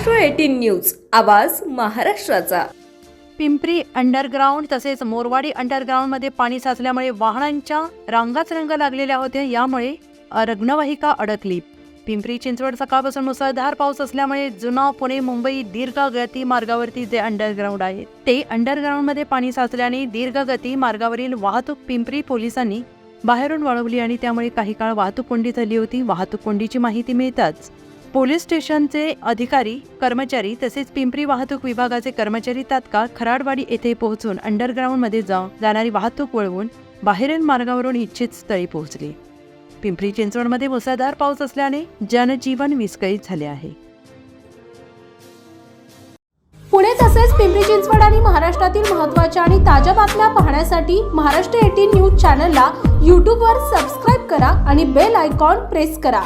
News आवाज महाराष्ट्राचा. Pimpri underground तसेच मोरवाडी अंडरग्राऊंडमध्ये पाणी साचल्यामुळे वाहनांच्या रांगाच रंग लागलेल्या होत्या यामुळे रुग्णवाहिका अडकली. पिंपरी चिंचवड सकाळपासून मुसळधार पाऊस असल्यामुळे जुना पुणे मुंबई दीर्घगती मार्गावरती जे अंडरग्राऊंड आहे ते अंडरग्राऊंडमध्ये पाणी साचल्याने दीर्घगती मार्गावरील वाहतूक पिंपरी पोलिसांनी बाहेरून वळवली आणि त्यामुळे काही काळ वाहतूक कोंडी झाली होती. वाहतूक कोंडीची माहिती मिळताच पोलीस स्टेशनचे अधिकारी कर्मचारी तसेच पिंपरी वाहतूक विभागाचे कर्मचारी तात्काळ खराडवाडी येथे पोहोचून अंडरग्राऊंडमध्ये जाऊन जाणारी वाहतूक वळवून बाहेरील मार्गावरून इच्छित स्थळी पोहोचली. पिंपरी चिंचवडमध्ये मुसळधार पाऊस असल्याने जनजीवन विस्कळीत झाले आहे. पुणे तसेच पिंपरी चिंचवड आणि महाराष्ट्रातील महत्त्वाच्या आणि ताज्या बातम्या पाहण्यासाठी महाराष्ट्र एटीन न्यूज चॅनलला यूट्यूबवर सबस्क्राईब करा आणि बेल आयकॉन प्रेस करा.